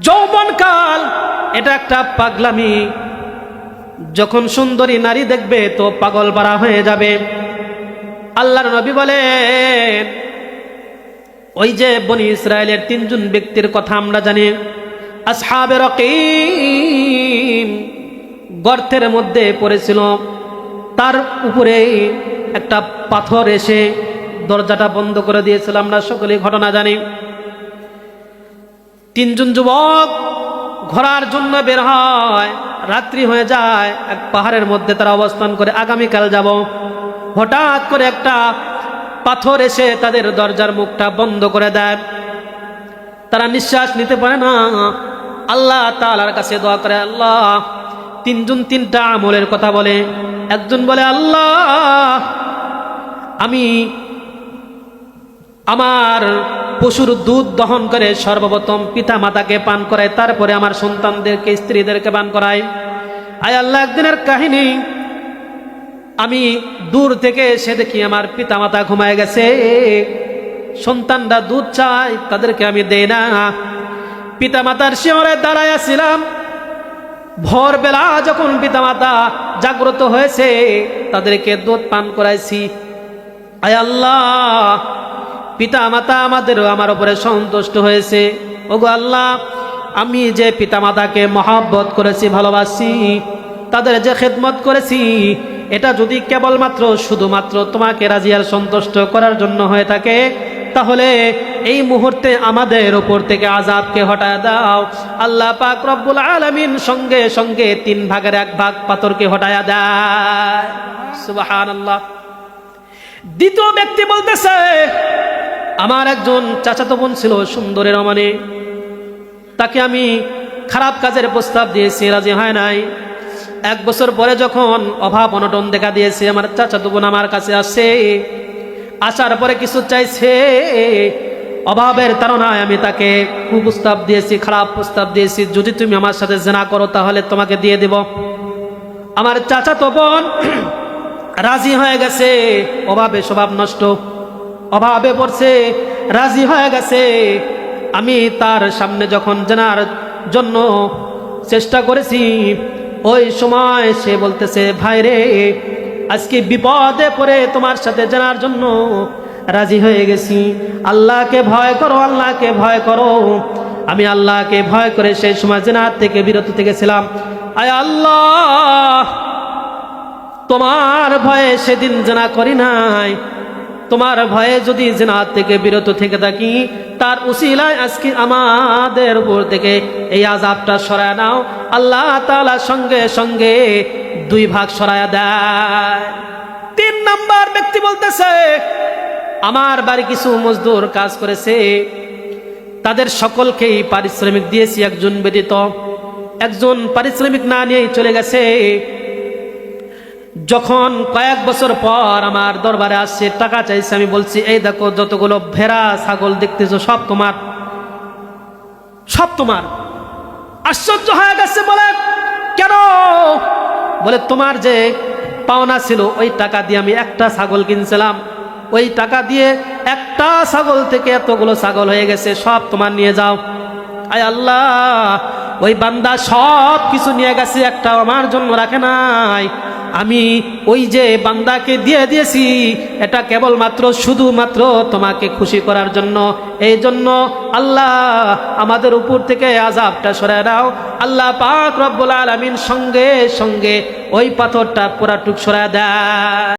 যৌবনকাল, এটা একটা পাগলামি। যখন সুন্দরী নারী দেখবে, তো পাগল পারা হয়ে যাবে। আল্লাহর নবী বলেন, ওই যে বনি ইসরায়েলের তিনজন ব্যক্তির কথা আমরা জানি। আসহাবে রকিম, গর্তের মধ্যে পড়েছিল। তার উপরে একটা পাথর এসে দরজাটা বন্ধ করে দিয়েছিল। আমরা সকলেই ঘটনা জানি। তিনজন যুবক ঘোরার জন্য বের হয়, রাত্রি হয়ে যায়, এক পাহাড়ের মধ্যে তারা অবস্থান করে, আগামীকাল যাব। হঠাৎ করে একটা পাথর এসে তাদের দরজার মুখটা বন্ধ করে দেয়। তারা নিঃশ্বাস নিতে পারে না। আল্লাহ তালার কাছে দোয়া করে, আল্লাহ, তিনজন তিনটা আমলের কথা বলে। একজন বলে, আল্লাহ, আমি আমার পশুর দুধ দহন করে সর্বপ্রথম পিতা মাতাকে পান করায়, তারপরে আমার সন্তানদেরকে, স্ত্রীদেরকে পান করায়। আয় আল্লাহ, একদিনের কাহিনী। আমি দূর থেকে এসে দেখি আমার পিতা মাতা ঘুমায় গেছে। সন্তানরা দুধ চায়, তাদেরকে আমি দেই না। পিতা মাতার শিহরে দাঁড়ায় ছিলাম ভোরবেলা যখন পিতামাতা জাগ্রত হয়েছে, তাদেরকে দুধ পান করাইছি। আয় আল্লাহ পিতা মাতা আমাদেরও আমার উপরে সন্তুষ্ট হয়েছে। ওগো আল্লাহ, আমি যে পিতা মাতাকে মহাব্বত করেছি, ভালোবাসি, তাদের যে খেদমত করেছি, এটা যদি কেবলমাত্র শুধুমাত্র তোমাকে রাজিয়ার সন্তুষ্ট করার জন্য হয়ে থাকে, তাহলে এই মুহূর্তে আমাদের উপর থেকে আজাবকে হটায় দাও। আল্লাহ পাক রব্বুল আলমিন সঙ্গে সঙ্গে তিন ভাগের এক ভাগ পাথরকে হটায়া দেয়। সুবাহান আল্লাহ দ্বিতীয় ব্যক্তি বলতেছে, আমার একজন চাচাতো বোন ছিল সুন্দরের রমানে তাকে আমি খারাপ কাজের প্রস্তাব দিয়েছি, রাজি হয় নাই। এক বছর পরে যখন অভাব অনটন দেখা দিয়েছে, আমার চাচাতো বোন আমার কাছে আসে। আসার পরে কিছু চাইছে। অভাবের তারনায় আমি তাকে কুপ্রস্তাব দিয়েছি, খারাপ প্রস্তাব দিয়েছি। যদি তুমি আমার সাথে জেনা করো, তাহলে তোমাকে দিয়ে দেব। আমার চাচাতো বোন রাজি হয়ে গেছে। অভাবে স্বভাব নষ্ট। অভাবে পড়ছে, রাজি হয়ে গেছে। আমি তার সামনে যখন জানার জন্য চেষ্টা করেছি, ওই সময় সে বলতেছে, ভাই রে, আজকে বিপদে পড়ে তোমার সাথে জানার জন্য রাজি হয়ে গেছি। আল্লাহকে ভয় করো, আল্লাহকে ভয় করো। আমি আল্লাহকে ভয় করে সেই সময় জেনার থেকে, বিরত থেকেছিলাম আয় আল্লাহ! তোমার ভয়ে সেদিন জেনা করি নাই। তোমার ভয়ে যদি জেনার থেকে বিরত থেকে থাকি, তার উসিলায় আজকে আমাদের উপর থেকে এই আজাবটা সরায় নাও। আল্লাহ তালা সঙ্গে সঙ্গে দুই ভাগ সরায়া দেয়। তিন নাম্বার ব্যক্তি বলতেছে, আমার বাড়ি কিছু মজদুর কাজ করেছে। তাদের সকলকেই পারিশ্রমিক দিয়েছি, একজন ব্যতীত একজন পারিশ্রমিক না নিয়েই চলে গেছে। যখন কয়েক বছর পর আমার দরবারে আসছে, টাকা চাইছে, আমি বলছি, এই দেখো, যতগুলো ভেড়া, ছাগল দেখতেছো, সব তোমার সব তোমার। আশ্চর্য হয়ে গেছে বলে, কেন? বলে, তোমার যে পাওনা ছিল, ওই টাকা দিয়ে আমি একটা ছাগল কিনছিলাম। ওই টাকা দিয়ে একটা ছাগল থেকে এতগুলো ছাগল হয়ে গেছে, সব তোমার নিয়ে যাও। আয় আল্লাহ, ওই বান্দা সব কিছু নিয়ে গেছে একটা আমার জন্য রাখে নাই। আমি ওই যে বান্দাকে দিয়ে দিয়েছি, এটা কেবলমাত্র, শুধুমাত্র তোমাকে খুশি করার জন্য। এই জন্য আল্লাহ আমাদের উপর থেকে আজাবটা সরে দাও। আল্লাহ পাক রব্বুল আলমিন সঙ্গে সঙ্গে ওই পাথরটা পুরাটুক সরায় দেয়।